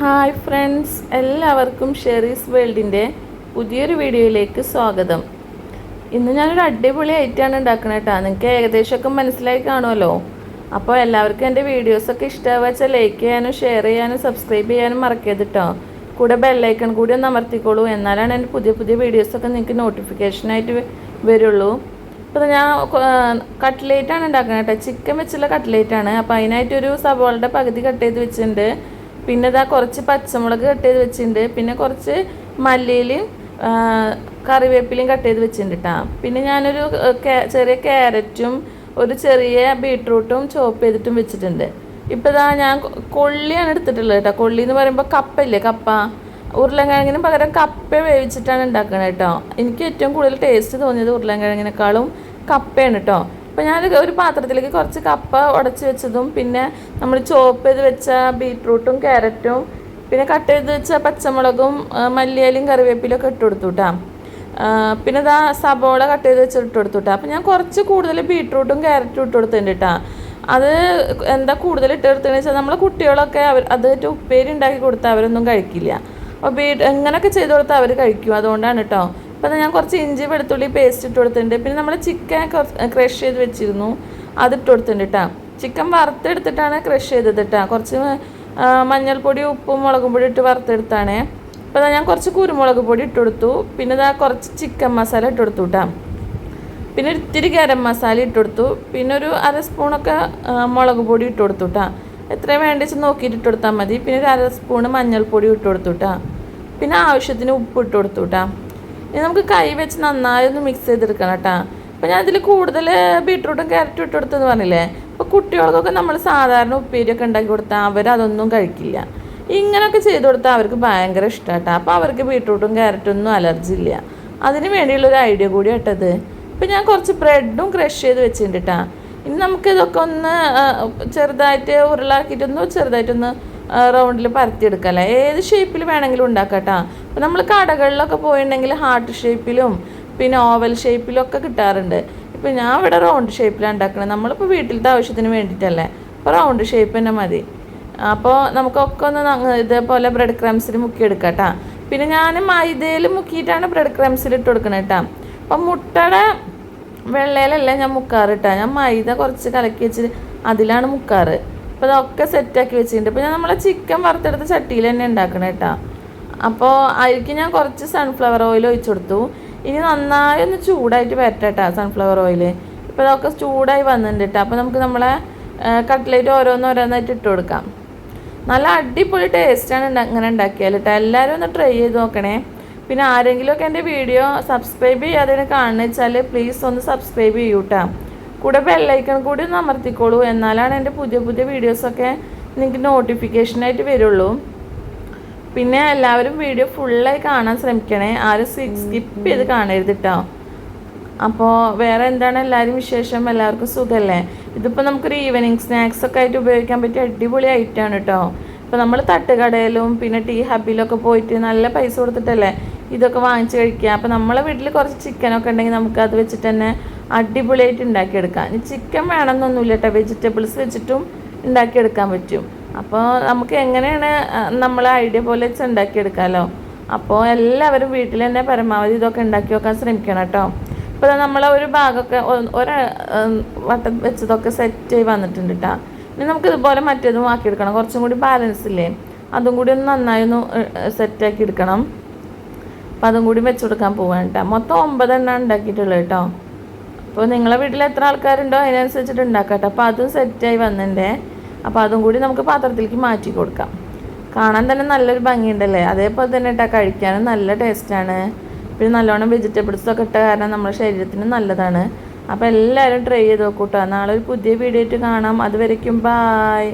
Hi friends എല്ലാവർക്കും ഷെറീസ് വേൾഡിന്റെ പുതിയൊരു വീഡിയോയിലേക്ക് സ്വാഗതം. ഇന്ന് ഞാനൊരു അടിപൊളി ഐറ്റാണ് ഉണ്ടാക്കുന്നത് കേട്ടോ നിങ്ങൾക്ക് ഏകദേശമൊക്കെ മനസ്സിലായി കാണുമല്ലോ. അപ്പോൾ എല്ലാവർക്കും എന്റെ വീഡിയോസൊക്കെ ഇഷ്ടമാവുക വെച്ചാൽ ലൈക്ക് ചെയ്യാനും ഷെയർ ചെയ്യാനും സബ്സ്ക്രൈബ് ചെയ്യാനും മറക്കരുത് കേട്ടോ കൂടെ ബെല്ലൈക്കൺ കൂടി ഒന്ന് അമർത്തിക്കോളൂ. എന്നാലാണ് എന്റെ പുതിയ പുതിയ വീഡിയോസൊക്കെ നിങ്ങൾക്ക് നോട്ടിഫിക്കേഷനായിട്ട് വരുള്ളൂ. അപ്പോൾ ഞാൻ കട്ട്ലേറ്റാണ് ഉണ്ടാക്കുന്നത് കേട്ടോ ചിക്കൻ വെച്ചുള്ള കട്ട്ലേറ്റാണ് അപ്പോൾ അതിനായിട്ടൊരു സവോളയുടെ പകുതി കട്ട് ചെയ്ത് വെച്ചിട്ടുണ്ട്. പിന്നെ ഇതാ കുറച്ച് പച്ചമുളക് കട്ട് ചെയ്ത് വെച്ചിട്ടുണ്ട്. പിന്നെ കുറച്ച് മല്ലിയിലും കറിവേപ്പിലയും കട്ട് ചെയ്ത് വെച്ചിട്ടുണ്ട് കേട്ടോ പിന്നെ ഞാനൊരു ചെറിയ ക്യാരറ്റും ഒരു ചെറിയ ബീട്രൂട്ടും ചോപ്പ് ചെയ്തിട്ടും വെച്ചിട്ടുണ്ട്. ഇപ്പോൾ ഇതാ ഞാൻ കൊള്ളിയാണ് എടുത്തിട്ടുള്ളത് കേട്ടോ കൊള്ളി എന്ന് പറയുമ്പോൾ കപ്പയില്ലേ കപ്പ. ഉരുളൻകിഴങ്ങിന് പകരം കപ്പ വേവിച്ചിട്ടാണ് ഉണ്ടാക്കുന്നത് കേട്ടോ എനിക്ക് ഏറ്റവും കൂടുതൽ ടേസ്റ്റ് തോന്നിയത് ഉരുളൻകിഴങ്ങിനേക്കാളും കപ്പയാണ് കേട്ടോ അപ്പോൾ ഞാൻ ഒരു പാത്രത്തിലേക്ക് കുറച്ച് കപ്പ ഉടച്ച് വെച്ചതും പിന്നെ നമ്മൾ ചോപ്പ് ചെയ്ത് വെച്ച ബീട്രൂട്ടും ക്യാരറ്റും പിന്നെ കട്ട് ചെയ്ത് വെച്ച പച്ചമുളകും ആ, മല്ലിയിലയും കറിവേപ്പിലും ഒക്കെ ഇട്ട് കൊടുത്തു കേട്ടോ പിന്നെ ഇതാ സബോള കട്ട് ചെയ്ത് വെച്ചിട്ട് ഇട്ട് കൊടുത്തു കേട്ടോ അപ്പോൾ ഞാൻ കുറച്ച് കൂടുതൽ ബീട്രൂട്ടും ക്യാരറ്റും ഇട്ട് കൊടുത്തിട്ടുണ്ട് കേട്ടോ അത് എന്താ കൂടുതൽ ഇട്ട് കൊടുത്തതെന്ന് വെച്ചാൽ നമ്മളെ കുട്ടികളൊക്കെ അവർ അത് ഉപ്പേരി ഉണ്ടാക്കി കൊടുത്താൽ അവരൊന്നും കഴിക്കില്ല. അപ്പോൾ ബീ എങ്ങനെയൊക്കെ ചെയ്ത് കൊടുത്താൽ അവർ കഴിക്കും. അതുകൊണ്ടാണ് കേട്ടോ അപ്പോൾ ഞാൻ കുറച്ച് ഇഞ്ചി വെളുത്തുള്ളി പേസ്റ്റ് ഇട്ട് കൊടുത്തിട്ടുണ്ട്. പിന്നെ നമ്മൾ ചിക്കൻ ക്രഷ് ചെയ്ത് വെച്ചിരുന്നു. അത് ഇട്ട് കൊടുത്തിട്ടുണ്ട് കേട്ടോ ചിക്കൻ വറുത്തെടുത്തിട്ടാണ് ക്രഷ് ചെയ്തത് കേട്ടോ കുറച്ച് മഞ്ഞൾപ്പൊടി ഉപ്പും മുളകും പൊടി ഇട്ട് വറുത്തെടുത്താണ്. അപ്പോൾ ഞാൻ കുറച്ച് കുരുമുളക് പൊടി ഇട്ട് കൊടുത്തു. പിന്നെ ഇതാ കുറച്ച് ചിക്കൻ മസാല ഇട്ട് കൊടുത്തു കേട്ടോ പിന്നെ ഇത്തിരി ഗരം മസാല ഇട്ട് കൊടുത്തു. പിന്നെ ഒരു അര സ്പൂണൊക്കെ മുളക് പൊടി ഇട്ട് കൊടുത്തു കേട്ടോ എത്ര വേണ്ടിച്ച് നോക്കിയിട്ട് ഇട്ട് കൊടുത്താൽ മതി. പിന്നെ ഒരു അര സ്പൂണ് മഞ്ഞൾപ്പൊടി ഇട്ട് കൊടുത്തു കേട്ടോ പിന്നെ ആവശ്യത്തിന് ഉപ്പ് ഇട്ട് കൊടുത്തു കേട്ടോ ഇനി നമുക്ക് കൈ വെച്ച് നന്നായി ഒന്ന് മിക്സ് ചെയ്തെടുക്കണം കേട്ടോ. അപ്പോൾ ഞാൻ ഇതിൽ കൂടുതൽ ബീട്രൂട്ടും ക്യാരറ്റും ഇട്ട് കൊടുത്തെന്ന് പറഞ്ഞില്ലേ? അപ്പോൾ കുട്ടികൾക്കൊക്കെ നമ്മൾ സാധാരണ ഉപ്പേരിയൊക്കെ ഉണ്ടാക്കി കൊടുത്താൽ അതൊന്നും കഴിക്കില്ല. ഇങ്ങനെയൊക്കെ ചെയ്ത് കൊടുത്താൽ അവർക്ക് ഭയങ്കര ഇഷ്ടം കേട്ടോ അപ്പോൾ അവർക്ക് ബീട്രൂട്ടും ക്യാരറ്റും ഒന്നും അലർജി ഇല്ല. അതിന് വേണ്ടിയുള്ള ഒരു ഐഡിയ കൂടി ഇട്ടത് ഇപ്പം ഞാൻ കുറച്ച് ബ്രെഡും ക്രഷ് ചെയ്ത് വെച്ചിട്ടുണ്ട് കേട്ടോ ഇനി നമുക്കിതൊക്കെ ഒന്ന് ചെറുതായിട്ട് ഉരുളാക്കിയിട്ടൊന്ന് ചെറുതായിട്ടൊന്ന് റൗണ്ടിൽ പരത്തിയെടുക്കല്ലേ? ഏത് ഷേപ്പിൽ വേണമെങ്കിലും ഉണ്ടാക്കാം കേട്ടോ അപ്പം നമ്മൾ കടകളിലൊക്കെ പോയിട്ടുണ്ടെങ്കിൽ ഹാർട്ട് ഷേപ്പിലും പിന്നെ ഓവൽ ഷേപ്പിലും ഒക്കെ കിട്ടാറുണ്ട്. ഇപ്പം ഞാൻ ഇവിടെ റൗണ്ട് ഷേപ്പിലാണ് ഉണ്ടാക്കുന്നത് നമ്മളിപ്പോൾ വീട്ടിലത്തെ ആവശ്യത്തിന് വേണ്ടിയിട്ടല്ലേ അപ്പോൾ റൗണ്ട് ഷേപ്പ് തന്നെ മതി. അപ്പോൾ നമുക്കൊക്കെ ഒന്ന് ഇതേപോലെ ബ്രെഡ് ക്രംസിൽ മുക്കിയെടുക്കാം കേട്ടോ പിന്നെ ഞാൻ മൈദയിൽ മുക്കിയിട്ടാണ് ബ്രെഡ് ക്രംസിൽ ഇട്ട് കൊടുക്കണത് കേട്ടോ അപ്പം മുട്ടയുടെ വെള്ളയിലല്ല ഞാൻ മുക്കാറ് കേട്ടോ ഞാൻ മൈദ കുറച്ച് കലക്കി വെച്ച് അതിലാണ് മുക്കാറ്. അപ്പോൾ അതൊക്കെ സെറ്റാക്കി വെച്ചിട്ടുണ്ട്. പിന്നെ ഞാൻ നമ്മളെ ചിക്കൻ വറുത്തെടുത്ത ചട്ടിയിൽ തന്നെ ഉണ്ടാക്കണം കേട്ടോ അപ്പോൾ അതിലേക്ക് ഞാൻ കുറച്ച് സൺഫ്ലവർ ഓയിൽ ഒഴിച്ചു കൊടുത്തു. ഇനി നന്നായി ഒന്ന് ചൂടായിട്ട് വരട്ടെ സൺഫ്ലവർ ഓയിൽ ഇപ്പോൾ അതൊക്കെ ചൂടായി വന്നിട്ടുണ്ട് കേട്ടോ അപ്പോൾ നമുക്ക് നമ്മളെ കട്ട്ലേറ്റ് ഓരോന്നോരോന്നായിട്ട് ഇട്ട് കൊടുക്കാം. നല്ല അടിപൊളി ടേസ്റ്റാണ് അങ്ങനെ ഉണ്ടാക്കിയാൽ കേട്ടോ എല്ലാവരും ഒന്ന് ട്രൈ ചെയ്ത് നോക്കണേ. പിന്നെ ആരെങ്കിലുമൊക്കെ എന്റെ വീഡിയോ സബ്സ്ക്രൈബ് ചെയ്യാതെ കാണുന്ന വെച്ചാൽ പ്ലീസ് ഒന്ന് സബ്സ്ക്രൈബ് ചെയ്യൂ കേട്ടോ കൂടെ ബെല്ലൈക്കൺ കൂടി ഒന്ന് അമർത്തിക്കോളൂ. എന്നാലാണ് എന്റെ പുതിയ പുതിയ വീഡിയോസൊക്കെ നിങ്ങൾക്ക് നോട്ടിഫിക്കേഷനായിട്ട് വരുള്ളൂ. പിന്നെ എല്ലാവരും വീഡിയോ ഫുള്ളായി കാണാൻ ശ്രമിക്കണേ. ആരും സ്കിപ്പ് ചെയ്ത് കാണരുത് കേട്ടോ അപ്പോൾ വേറെ എന്താണ് എല്ലാവരും വിശേഷം? എല്ലാവർക്കും സുഖമല്ലേ ഇതിപ്പോൾ നമുക്കൊരു ഈവനിങ് സ്നാക്സ് ഒക്കെ ആയിട്ട് ഉപയോഗിക്കാൻ പറ്റിയ അടിപൊളി ഐറ്റമാണ് കേട്ടോ ഇപ്പോൾ നമ്മൾ തട്ടുകടയിലും പിന്നെ ടീ ഹബിലൊക്കെ പോയിട്ട് നല്ല പൈസ കൊടുത്തിട്ടല്ലേ? ഇതൊക്കെ വാങ്ങിച്ച് കഴിക്കുക. അപ്പോൾ നമ്മളെ വീട്ടിൽ കുറച്ച് ചിക്കനൊക്കെ ഉണ്ടെങ്കിൽ നമുക്ക് അത് വെച്ചിട്ട് തന്നെ അടിപൊളിയായിട്ട് ഉണ്ടാക്കിയെടുക്കാം ചിക്കൻ വേണമെന്നൊന്നുമില്ല കേട്ടോ. വെജിറ്റബിൾസ് വെച്ചിട്ടും ഉണ്ടാക്കിയെടുക്കാൻ പറ്റും. അപ്പോൾ നമുക്ക് എങ്ങനെയാണ് നമ്മളെ ഐഡിയ പോലെ ഉണ്ടാക്കിയെടുക്കാമല്ലോ അപ്പോൾ എല്ലാവരും വീട്ടിൽ തന്നെ പരമാവധി ഇതൊക്കെ ഉണ്ടാക്കി വെക്കാൻ ശ്രമിക്കണം കേട്ടോ. ഇപ്പോൾ നമ്മൾ ഒരു ഭാഗമൊക്കെ ഒരു വട്ടം വെച്ചതൊക്കെ സെറ്റ് ആയി വന്നിട്ടുണ്ട് കേട്ടോ. ഇനി നമുക്ക് ഇതുപോലെ മറ്റേതും ആക്കിയെടുക്കണം കുറച്ചും കൂടി ബാലൻസ് ഇല്ലേ? അതും കൂടി ഒന്ന് നന്നായി ഒന്ന് സെറ്റാക്കി എടുക്കണം. അപ്പോൾ അതും കൂടി വെച്ച് കൊടുക്കാൻ പോവാണ് കേട്ടോ. മൊത്തം ഒമ്പതെണ്ണം ഉണ്ടാക്കിയിട്ടുള്ളത് കേട്ടോ. അപ്പോൾ നിങ്ങളെ വീട്ടിൽ എത്ര ആൾക്കാരുണ്ടോ അതിനനുസരിച്ചിട്ട് ഉണ്ടാക്കാം അപ്പോൾ അതും സെറ്റായി വന്നിട്ടുണ്ടേ അപ്പോൾ അതും കൂടി നമുക്ക് പാത്രത്തിലേക്ക് മാറ്റി കൊടുക്കാം. കാണാൻ തന്നെ നല്ലൊരു ഭംഗിയുണ്ടല്ലേ? അതേപോലെ തന്നെ ഇട്ടാൽ കഴിക്കാനും നല്ല ടേസ്റ്റാണ് പിന്നെ നല്ലോണം വെജിറ്റബിൾസൊക്കെ ഇട്ട കാരണം നമ്മുടെ ശരീരത്തിന് നല്ലതാണ്. അപ്പോൾ എല്ലാവരും ട്രൈ ചെയ്ത് നോക്കൂട്ടോ നാളെ ഒരു പുതിയ വീഡിയോ ആയിട്ട് കാണാം. അതുവരയ്ക്കും ബായ്